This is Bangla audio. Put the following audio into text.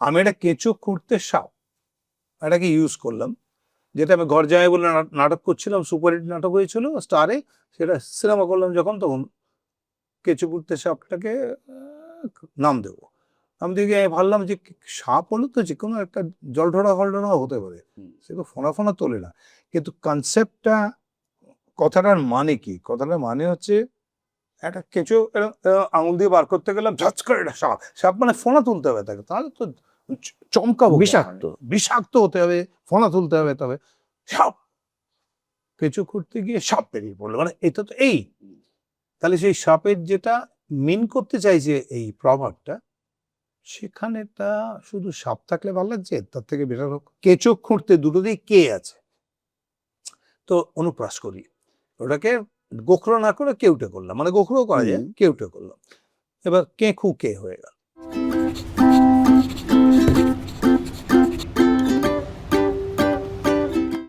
আমি একটা কেঁচো খুঁড়তে সাপ এটাকে ইউজ করলাম। যেটা আমি ঘর জামাই বলে নাটক করছিলাম সুপারহিট নাটক হয়েছিল স্টারে সেটা সিনেমা করলাম যখন তখন কেঁচো খুঁড়তে সাপটাকে নাম দেবো। নাম দিয়ে গিয়ে আমি ভাবলাম যে সাপ হলো তো? যে কোনো একটা জল ঢোড়া হতে পারে। সে তো ফোনা ফোনা তোলে না। কিন্তু কনসেপ্টটা কথাটার মানে কি? কথাটার মানে হচ্ছে একটা কেঁচো আঙুল দিয়ে বার করতে গেলাম ঝাঁচ করে একটা সাপ সাপ মানে ফোনা তুলতে হবে তাকে তাহলে তো চমকাবো বিষাক্ত। বিষাক্ত হতে হবে ফোনা তুলতে হবে তবে। সাপ! কেঁচো খুঁড়তে গিয়ে সাপ বেরিয়ে পড়ল মানে এটা তো এই। তাহলে সেই সাপের যেটা মিন করতে চাইছে এই প্রভাবটা সেখানে তা শুধু সাপ থাকলে ভালো লাগছে তার থেকে বেটার হোক। কেঁচো খুঁড়তে দুটোতেই কে আছে? তো অনুপ্রাস করি ওটাকে গোখরো না করে কেউটে করলাম। মানে গোখরো করা যায় কেউটে করলাম। এবার কেঁকু কে হয়ে গেল?